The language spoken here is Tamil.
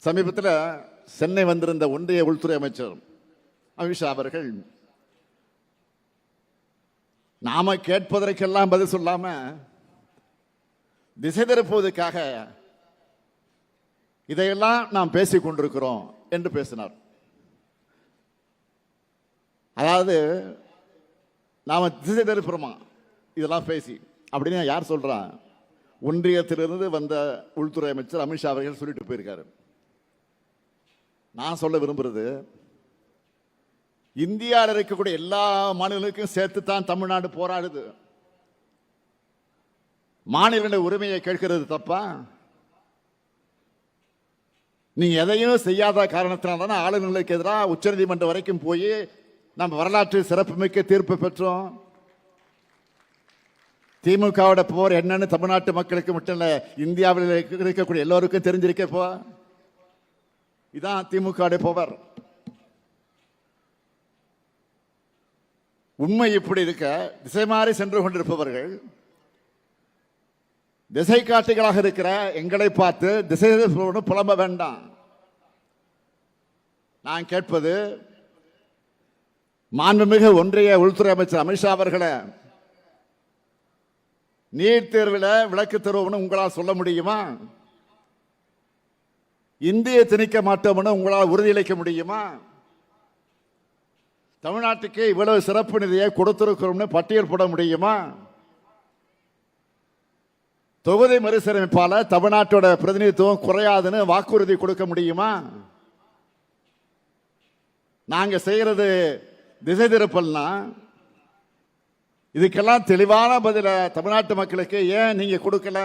சமீபத்தில் சென்னை வந்திருந்த ஒன்றிய உள்துறை அமைச்சர் அமித்ஷா அவர்கள் நாம கேட்பதற்கெல்லாம் பதில் சொல்லாம திசை திருப்புவதற்காக இதையெல்லாம் நாம் பேசிக் கொண்டிருக்கிறோம் என்று பேசினார். அதாவது நாம திசை திருப்புறோமா? இதெல்லாம் பேசி. அப்படின்னு யார் சொல்றா? ஒன்றியத்திலிருந்து வந்த உள்துறை அமைச்சர் அமித்ஷா அவர்கள் சொல்லிட்டு போயிருக்காரு. நான் சொல்ல விரும்புறது இந்தியாவில் இருக்கக்கூடிய எல்லா மாநிலங்களுக்கும் சேர்த்து தான் தமிழ்நாடு போராடுது. மாநிலங்களுடைய உரிமையை கேட்கிறது தப்பா? நீ எதையும் செய்யாத காரணத்தினால தானே ஆளுநர்களுக்கு எதிராக உச்சநீதிமன்றம் வரைக்கும் போய் நம்ம வரலாற்று சிறப்புமிக்க தீர்ப்பு பெற்றோம். திமுகவோட போர் என்னன்னு தமிழ்நாட்டு மக்களுக்கு மட்டும் இல்லை இந்தியாவில் இருக்கக்கூடிய எல்லோருக்கும் தெரிஞ்சிருக்கப்போ இதான் திமுக பவர் உண்மை இப்படி இருக்க திசை மாறி சென்று கொண்டிருப்பவர்கள் திசை காட்டிகளாக இருக்கிற எங்களை பார்த்து திசை புலம்ப வேண்டாம். நான் கேட்பது மாண்புமிகு ஒன்றிய உள்துறை அமைச்சர் அமித்ஷா அவர்களை நீட் தேர்வில் விளக்கு தருவோம்னு உங்களால் சொல்ல முடியுமா? இந்தியை திணிக்க மாட்டோம்னு உங்களால் உறுதியளிக்க முடியுமா? தமிழ்நாட்டுக்கு இவ்வளவு சிறப்பு நிதியை கொடுத்திருக்கிறோம்னு பட்டியல் போட முடியுமா? தொகுதி மறுசீரமைப்பால் தமிழ்நாட்டோட பிரதிநிதித்துவம் குறையாதுன்னு வாக்குறுதி கொடுக்க முடியுமா? நாங்கள் செய்கிறது திசை திருப்பல்னா இதுக்கெல்லாம் தெளிவான பதில தமிழ்நாட்டு மக்களுக்கு ஏன் நீங்கள் கொடுக்கல?